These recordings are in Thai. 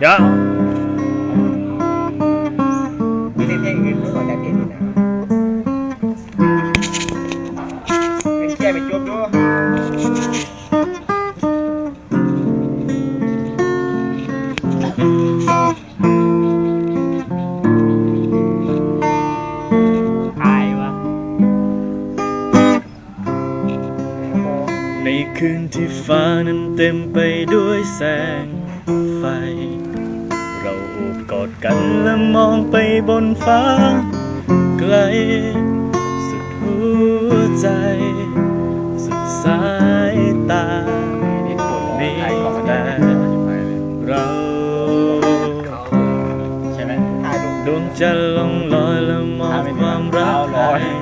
เดี๋ยวมีเพลงอื่นด้วยจากเพลงนี้นะเป็นแค่เป็นจบด้วยอายวะในคืนที่ฟ้านั้นเต็มไปด้วยแสง ไฟ เราโอบกอดกันและมองไปบนฟ้า ไกล สุดหัวใจ สุดสายตานี่มีแต่เราใช่ไหมถ่ายรูปดวงจันทร์ลงลอยและมอบความรักให้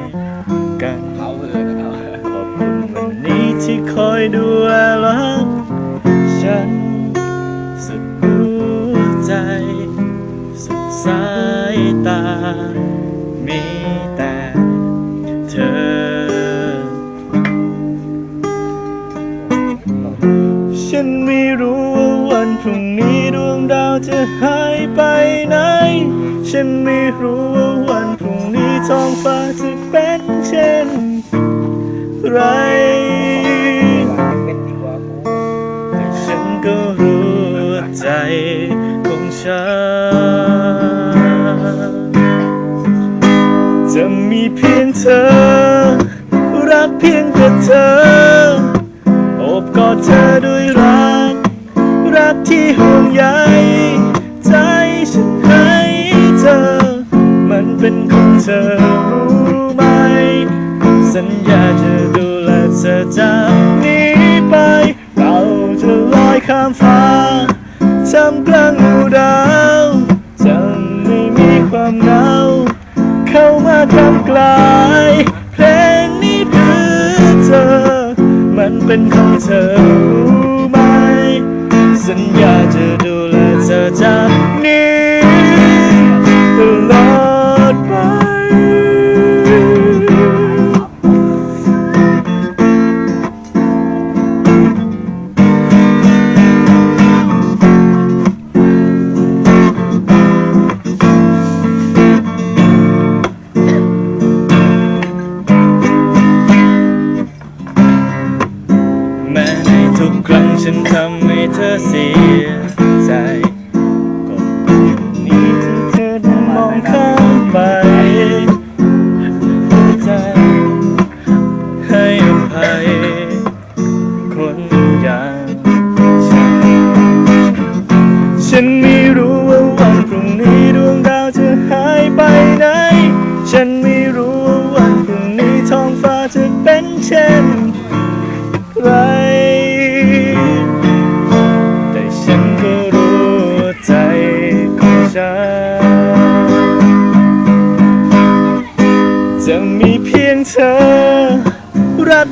กันเขาเออเขาขอบคุณวันนี้ที่คอยดูแลรักายไปไหน ฉันไม่รู้ว่าวันพรุ่งนี้ท้องฟ้าจะเป็นเช่นไร แต่ฉันก็รู้ใจของฉัน จะมีเพียงเธอ รักเพียงแต่เธอ โอบกอดเธอด้วยรัก รักที่ห่วงใย ธอรู้ไหม สัญญาจะดูแลเธอจากนี้ไป เราจะลอยข้ามฟ้าทำกลางหมู่ดาวจะไม่มีความเหงาเข้ามาทำกลาย เพลงนี้เพื่อเธอ มันเป็นของเธอรู้ไหม สัญญาจะดูแลเธอจาก แม้ในทุกครั้งฉันทำให้เธอเสียใจ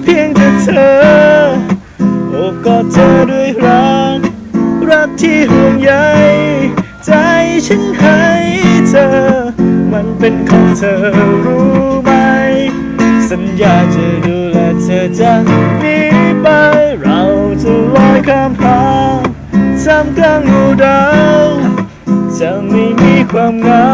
เพียงแต่เธอ โอบกอดเธอด้วยรัก รักที่ห่วงใย ใจฉันให้เธอ มันเป็นของเธอรู้ไหม สัญญาจะดูแลเธอจากนี้ไป เราจะลอยข้ามฟ้าท่ามกลางหมู่ดาว จะไม่มีความเหงา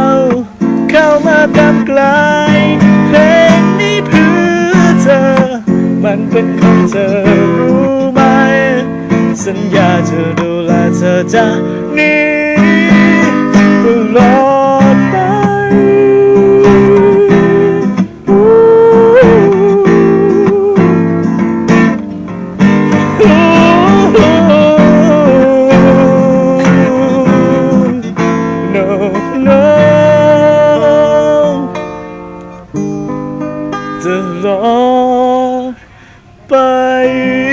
เป็นของเธอรู้ไหม สัญญาจะดูแลเธอจากนี้ตลอดไปตลอด Bye.